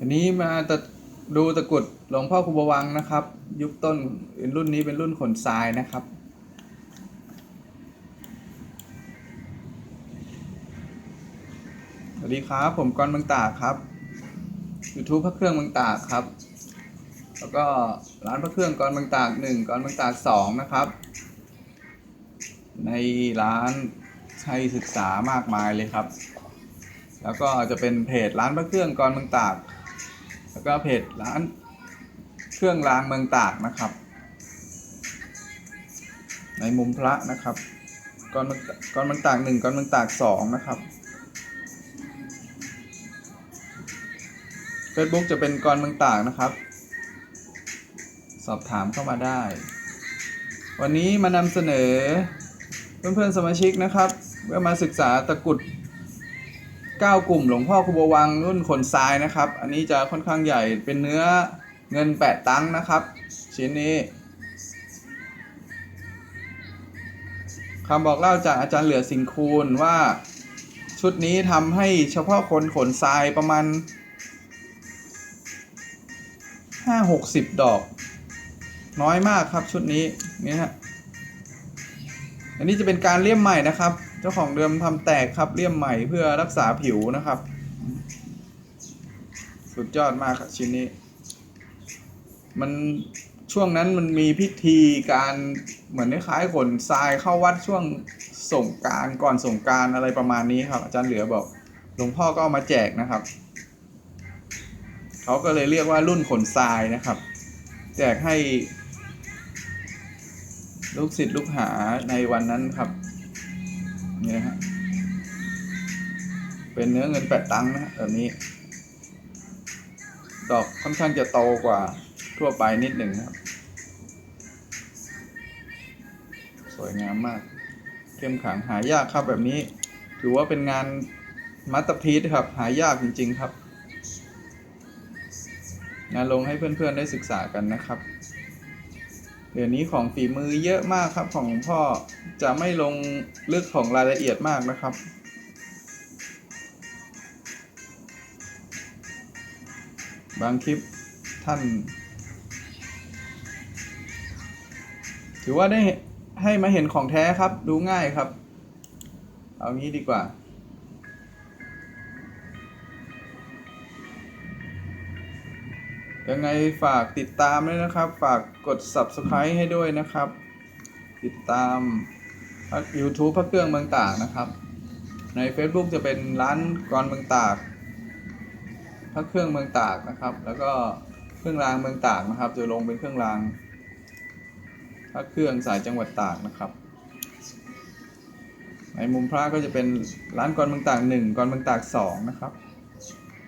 อันนี้มาตะดูตะกรุดหลวงพ่อคูบวังนะครับ ยุคต้นรุ่นนี้เป็นรุ่นขนทรายนะครับ สวัสดีครับ ผมกรณ์เมืองตากครับ YouTube พระเครื่องเมืองตากครับ แล้วก็ร้านพระเครื่องกรณ์เมืองตากหนึ่งกรณ์เมืองตากสองนะครับ ในร้านให้ศึกษามากมายเลยครับ แล้วก็จะเป็นเพจร้านพระเครื่องกรณ์เมืองตาก แล้วก็เพจร้านเครื่องรางเมืองตากนะครับ ในมุมพระนะครับกรณ์เมืองกรณ์เมืองตากหนึ่งกรณ์เมืองตากสองนะครับ Facebook จะเป็นกรเมืองตากนะครับ สอบถามเข้ามาได้ วันนี้มานำเสนอเพื่อนๆสมาชิกนะครับเพื่อมาศึกษาตะกุด 9 กลุ่มหลวงพ่อคูบวังรุ่นขนทรายนะครับ อันนี้จะค่อนข้างใหญ่เป็นเนื้อเงิน 8 ตังค์นะครับ ชิ้นนี้คำบอกเล่าจากอาจารย์เหลือสิงคูณว่าชุดนี้ทำให้เฉพาะคนขนทรายประมาณห้าหกสิบดอก น้อยมากครับชุดนี้นี่ฮะอันนี้จะเป็นการเลี่ยมใหม่นะครับ เจ้าของเดิมทำแตกครับเลี่ยมใหม่เพื่อรักษาผิวนะครับ สุดยอดมากครับชิ้นนี้ มันช่วงนั้นมันมีพิธีการเหมือนคล้ายๆขนทรายเข้าวัดช่วงส่งการก่อนส่งการอะไรประมาณนี้ครับ อาจารย์เหลือบอกหลวงพ่อก็เอามาแจกนะครับเขาก็เลยเรียกว่ารุ่นขนทรายนะครับ แจกให้ ลูกศิษย์ลูกหาในวันนั้นครับ นี่นะฮะ เป็นเนื้อเงินแปดตังค์นะแบบนี้ ดอกค่อนข้างจะโตกว่าทั่วไปนิดหนึ่งครับ สวยงามมาก เข้มขังหายากครับแบบนี้ ถือว่าเป็นงานมัตตพีซครับ หายากจริง ๆ ครับ งานลงให้เพื่อนๆได้ศึกษากันนะครับ เดี๋ยวนี้ของฝีมือเยอะมากครับของหลวงพ่อจะไม่ลงลึกของรายละเอียดมากนะครับ บางคลิปท่าน ถือว่าได้ให้มาเห็นของแท้ครับ ดูง่ายครับ เอางี้ดีกว่า ยังไงฝากติดตามด้วยนะครับ ฝากกด subscribe ให้ด้วยนะครับ ติดตาม YouTube พระเครื่องเมืองตากนะครับ ใน Facebook จะเป็นร้านกรเมืองตาก พระเครื่องเมืองตากนะครับ แล้วก็เครื่องรางเมืองตากนะครับ จะลงเป็นเครื่องราง พระเครื่องสายจังหวัดตากนะครับ ในมุมพระก็จะเป็นร้านกรเมืองตากหนึ่งกรเมืองตากสองนะครับ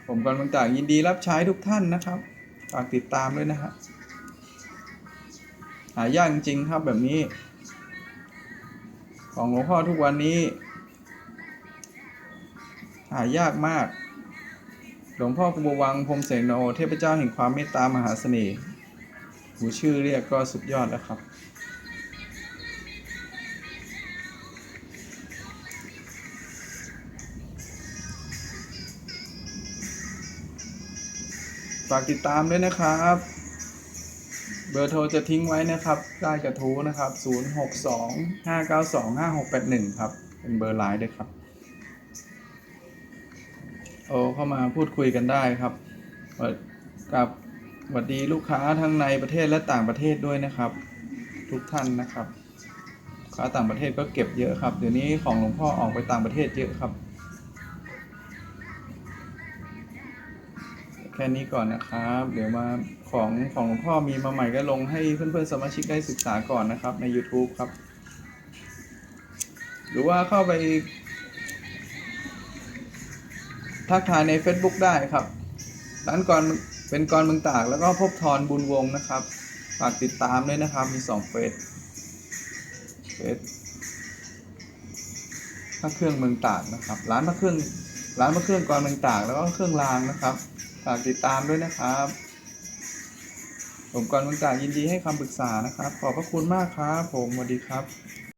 ผมกรเมืองตากยินดีรับใช้ทุกท่านนะครับ ฝากติดตามด้วยนะฮะหายากจริงๆครับแบบนี้ ของหลวงพ่อทุกวันนี้ หายากมาก หลวงพ่อกุบวังพรมเสนโนเทพเจ้าแห่งความเมตตามหาเสน่ห์หูชื่อเรียกก็สุดยอดแล้วครับ ฝากติดตามด้วยนะครับ เบอร์โทรจะทิ้งไว้นะครับใต้กระทู้นะครับ 062 592 5681 ครับ เป็นเบอร์ไลน์ด้วยครับ โอ้เข้ามาพูดคุยกันได้ครับ กับสวัสดีลูกค้าทั้งในประเทศและต่างประเทศด้วยนะครับ ทุกท่านนะครับค้าต่างประเทศก็เก็บเยอะครับ เดี๋ยวนี้ของหลวงพ่อออกไปต่างประเทศเยอะครับ ค่นี้ก่อนนะครับ เดี๋ยวมาของของหลวงพ่อมีมาใหม่ก็ลงให้เพื่อนๆสมาชิกได้ศึกษาก่อนนะครับ ใน YouTube ครับ หรือว่าเข้าไป ทักทายใน Facebook ได้ครับ ร้านกรเป็นกรเมืองตากแล้วก็พบทรบุญวงนะครับ ฝากติดตามด้วยนะครับ มีสองเฟซเฟซพระเครื่องเมืองตากนะครับ ร้านพระเครื่องร้านพระเครื่องกรเมืองตากแล้วก็เครื่องรางนะครับ ฝากติดตามด้วยนะครับ ผมกรณ์วันจ่ายินดีให้คำปรึกษานะครับ ขอบพระคุณมากครับ ผมสวัสดีครับ